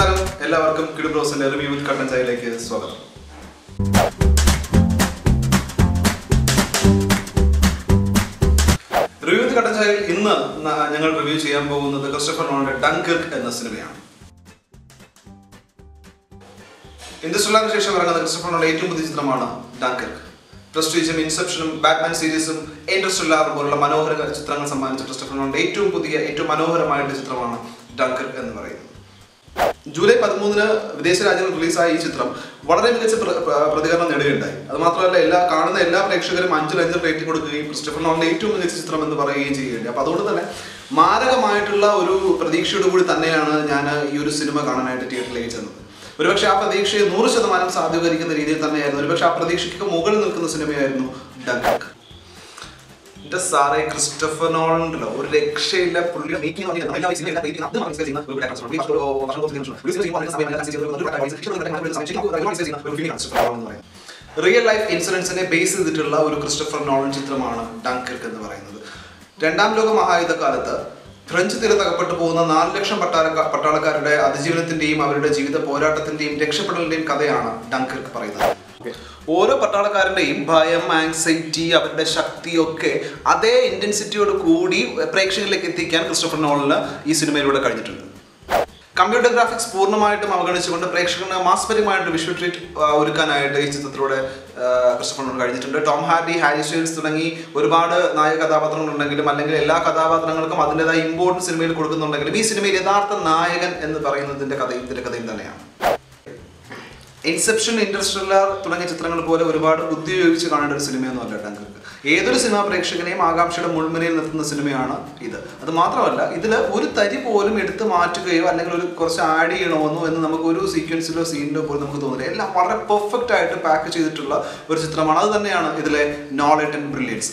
എല്ലാവർക്കും kid ബ്രോസിന്റെ review കട്ടൻ ചായയിലേക്ക് സ്വാഗതം. റിവ്യൂ കട്ടൻ ചായയിൽ ഇന്ന് ഞങ്ങൾ റിവ്യൂ ചെയ്യാൻ പോകുന്നത് ക്രിസ്റ്റഫർ നോണിന്റെ ഡങ്കർക്ക് എന്ന സിനിമയാണ്. ഇൻഡസ്ട്രിയലാണ് ശേഷം ഇറങ്ങുന്ന ക്രിസ്റ്റഫർ നോണിന്റെ ഏറ്റവും പുതിയ ചിത്രമാണ് ഡങ്കർക്ക്. പ്രസ്റ്റീജും ഇൻസെപ്ഷനും ബാറ്റ്മാൻ സീരീസും ഇൻഡസ്ട്രിയലാറും പോലുള്ള മനോഹര ചിത്രങ്ങൾ സമ്മാനിച്ച ക്രിസ്റ്റഫർ നോണിന്റെ ഏറ്റവും പുതിയ ഏറ്റവും മനോഹരമായിട്ടുള്ള ചിത്രമാണ് ഡങ്കർക്ക് എന്ന് പറയുന്നത്. ജൂലൈ പതിമൂന്നിന് വിദേശ രാജ്യങ്ങൾ റിലീസായ ഈ ചിത്രം വളരെ മികച്ച പ്ര- പ്ര- പ്രതികരണം നേടുകയുണ്ടായി. അത് മാത്രമല്ല എല്ലാ കാണുന്ന എല്ലാ പ്രേക്ഷകരും അഞ്ചിൽ അഞ്ച് റേറ്റിംഗ് കൊടുക്കുകയും ക്രിസ്റ്റഫർ നോളിന്റെ ഏറ്റവും മികച്ച ചിത്രം എന്ന് പറയുകയും ചെയ്യുകയുണ്ട് അപ്പൊ അതുകൊണ്ട് തന്നെ മാരകമായിട്ടുള്ള ഒരു പ്രതീക്ഷയോട് കൂടി തന്നെയാണ് ഞാൻ ഈ ഒരു സിനിമ കാണാനായിട്ട് തിയേറ്ററിലേക്ക് ചെന്നത്. ഒരുപക്ഷെ ആ പ്രതീക്ഷയെ നൂറ് ശതമാനം സാധൂകരിക്കുന്ന രീതിയിൽ തന്നെയായിരുന്നു. ഒരുപക്ഷെ ആ പ്രതീക്ഷയ്ക്ക് മുകളിൽ നിൽക്കുന്ന സിനിമയായിരുന്നു ഡങ്കർക്ക് എന്റെ സാറേ ക്രിസ്റ്റഫർ നോളൻ ഉണ്ടല്ലോ ഒരു രക്ഷയില്ല പുള്ളി റിയൽ ലൈഫ് ഇൻസിഡൻസിനെ ബേസ് ചെയ്തിട്ടുള്ള ഒരു ക്രിസ്റ്റഫർ നോളൻ ചിത്രമാണ് ഡാങ്കർക്ക് എന്ന് പറയുന്നത്. രണ്ടാം ലോക മഹായുദ്ധകാലത്ത് ഫ്രഞ്ച് തീരത്തകപ്പെട്ടു പോകുന്ന നാല് ലക്ഷം പട്ടാള പട്ടാളക്കാരുടെ അതിജീവനത്തിന്റെയും അവരുടെ ജീവിത പോരാട്ടത്തിന്റെയും രക്ഷപ്പെടലിന്റെയും കഥയാണ് ഡങ്കർക്ക് പറയുന്നത്. ഓരോ പട്ടാളക്കാരന്റെയും ഭയം ആങ്സൈറ്റി അവരുടെ ശക്തിയൊക്കെ അതേ ഇന്റൻസിറ്റിയോട് കൂടി പ്രേക്ഷകരിലേക്ക് എത്തിക്കാൻ ക്രിസ്റ്റഫർ നോളിന് ഈ സിനിമയിലൂടെ കഴിഞ്ഞിട്ടുണ്ട്. കമ്പ്യൂട്ടർ ഗ്രാഫിക്സ് പൂർണമായിട്ടും അവഗണിച്ചുകൊണ്ട് പ്രേക്ഷകന് മാസ്പരമായിട്ട് വിഷ്വൽ ട്രീറ്റ് ഒരുക്കാനായിട്ട് ഈ ചിത്രത്തിലൂടെ ക്രിസ്റ്റഫർ നോളൻ കഴിഞ്ഞിട്ടുണ്ട്. ടോം ഹാർഡി ഹാരി സ്റ്റൈൽസ് തുടങ്ങി ഒരുപാട് നായക കഥാപാത്രങ്ങളുണ്ടെങ്കിലും അല്ലെങ്കിൽ എല്ലാ കഥാപാത്രങ്ങൾക്കും അതിന്റെതായ ഇമ്പോർട്ടൻസ് സിനിമയിൽ കൊടുക്കുന്നുണ്ടെങ്കിലും ഈ സിനിമയിൽ യഥാർത്ഥ നായകൻ എന്ന് പറയുന്നതിന്റെ കഥയും തിരക്കഥയും കഥയും തന്നെയാണ്. ഇൻസെപ്ഷൻ ഇന്റർസ്റ്റെല്ലാർ തുടങ്ങിയ ചിത്രങ്ങൾ പോലെ ഒരുപാട് ബുദ്ധി ഉപയോഗിച്ച് കാണേണ്ട ഒരു സിനിമയൊന്നും അല്ല ഡങ്കർക്ക് ഏതൊരു സിനിമാ പ്രേക്ഷകനെയും ആകാംക്ഷയുടെ മുൾമുനയിൽ നിർത്തുന്ന സിനിമയാണ് ഇത്. അത് മാത്രമല്ല ഇതിൽ ഒരു തരി പോലും എടുത്ത് മാറ്റുകയോ അല്ലെങ്കിൽ ഒരു കുറച്ച് ആഡ് ചെയ്യണമെന്നോ എന്ന് നമുക്ക് ഒരു സീക്വൻസിലോ സീനിലോ പോലും നമുക്ക് തോന്നില്ല. എല്ലാം വളരെ പെർഫെക്റ്റ് ആയിട്ട് പാക്ക് ചെയ്തിട്ടുള്ള ഒരു ചിത്രമാണ്. അത് തന്നെയാണ് ഇതിലെ നോളജ് ആൻഡ് ബ്രില്യൻസ്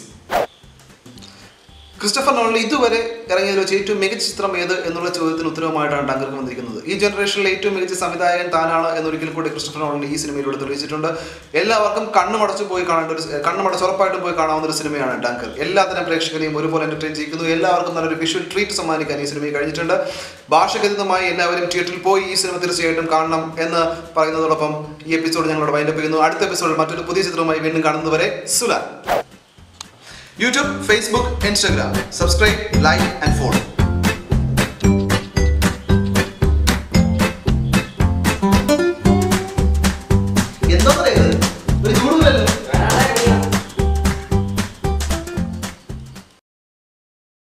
ക്രിസ്റ്റഫർ നോളിൽ ഇതുവരെ ഇറങ്ങിയതിൽ വെച്ച് ഏറ്റവും മികച്ച ചിത്രം ഏത് എന്നുള്ള ചോദ്യത്തിന് ഉത്തരവുമായിട്ടാണ് ടാങ്കർക്ക് വന്നിരിക്കുന്നത്. ഈ ജനറേഷനിലെ ഏറ്റവും മികച്ച സംവിധായകൻ താനാണ് എന്നൊരിക്കൽ കൂടി ക്രിസ്റ്റഫർ നോളിന് ഈ സിനിമയിലൂടെ തെളിയിച്ചിട്ടുണ്ട്. എല്ലാവർക്കും കണ്ണുമടച്ച് പോയി കാണേണ്ട ഒരു കണ്ണുമടച്ച് ഉറപ്പായിട്ടും പോയി കാണാവുന്ന ഒരു സിനിമയാണ് ടാങ്കർ എല്ലാത്തരം പ്രേക്ഷകരെയും ഒരുപോലെ എന്റർടൈൻ ചെയ്യുന്നു എല്ലാവർക്കും നല്ലൊരു വിഷ്വൽ ട്രീറ്റ് സമ്മാനിക്കാൻ ഈ സിനിമയിൽ കഴിഞ്ഞിട്ടുണ്ട്. ഭാഷഗതിതമായി എല്ലാവരും തിയേറ്ററിൽ പോയി ഈ സിനിമ തീർച്ചയായിട്ടും കാണണം എന്ന് പറയുന്നതോടൊപ്പം ഈ എപ്പിസോഡ് ഞങ്ങളോട് വൈൻഡപ്പ് ചെയ്യുന്നു. അടുത്ത എപ്പിസോഡിൽ മറ്റൊരു പുതിയ ചിത്രവുമായി വീണ്ടും കാണുന്നതുവരെ സുലാൻ. YouTube, Facebook, Instagram. Subscribe, like and follow.